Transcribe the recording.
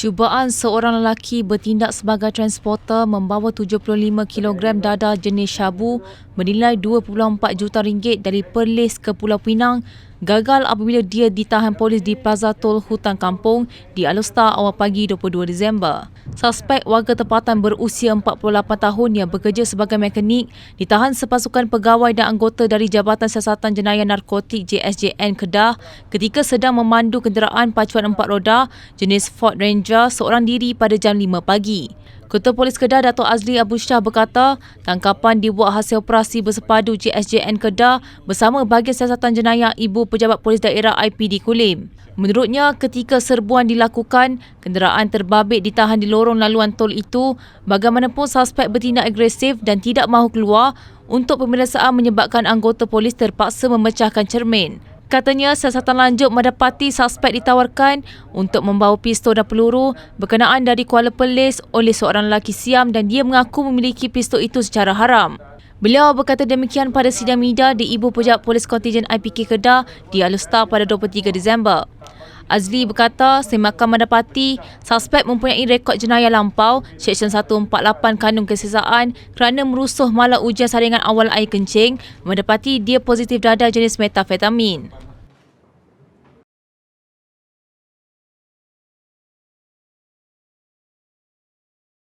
Cubaan seorang lelaki bertindak sebagai transporter membawa 75 kg dada jenis syabu bernilai 2.4 juta ringgit dari Perlis ke Pulau Pinang gagal apabila dia ditahan polis di Plaza Tol Hutan Kampung di Alustar awal pagi 22 Disember. Suspek warga tempatan berusia 48 tahun yang bekerja sebagai mekanik ditahan sepasukan pegawai dan anggota dari Jabatan Siasatan Jenayah Narkotik JSJN Kedah ketika sedang memandu kenderaan pacuan empat roda jenis Ford Ranger seorang diri pada jam 5 pagi. Ketua Polis Kedah Dato' Azli Abu Shah berkata, tangkapan dibuat hasil operasi bersepadu JSJN Kedah bersama bahagian siasatan jenayah Ibu Pejabat Polis Daerah IPD Kulim. Menurutnya, ketika serbuan dilakukan, kenderaan terbabit ditahan di lorong laluan tol itu bagaimanapun suspek bertindak agresif dan tidak mahu keluar untuk pemeriksaan menyebabkan anggota polis terpaksa memecahkan cermin. Katanya siasatan lanjut mendapati suspek ditawarkan untuk membawa pistol dan peluru berkenaan dari Kuala Perlis oleh seorang lelaki Siam dan dia mengaku memiliki pistol itu secara haram. Beliau berkata demikian pada sidang media di Ibu Pejabat Polis Kontijen IPK Kedah di Alustar pada 23 Disember. Azli berkata semakan mendapati suspek mempunyai rekod jenayah lampau Seksyen 148 Kanun Kesesaan kerana merusuh malah ujian saringan awal air kencing mendapati dia positif dada jenis metafetamin.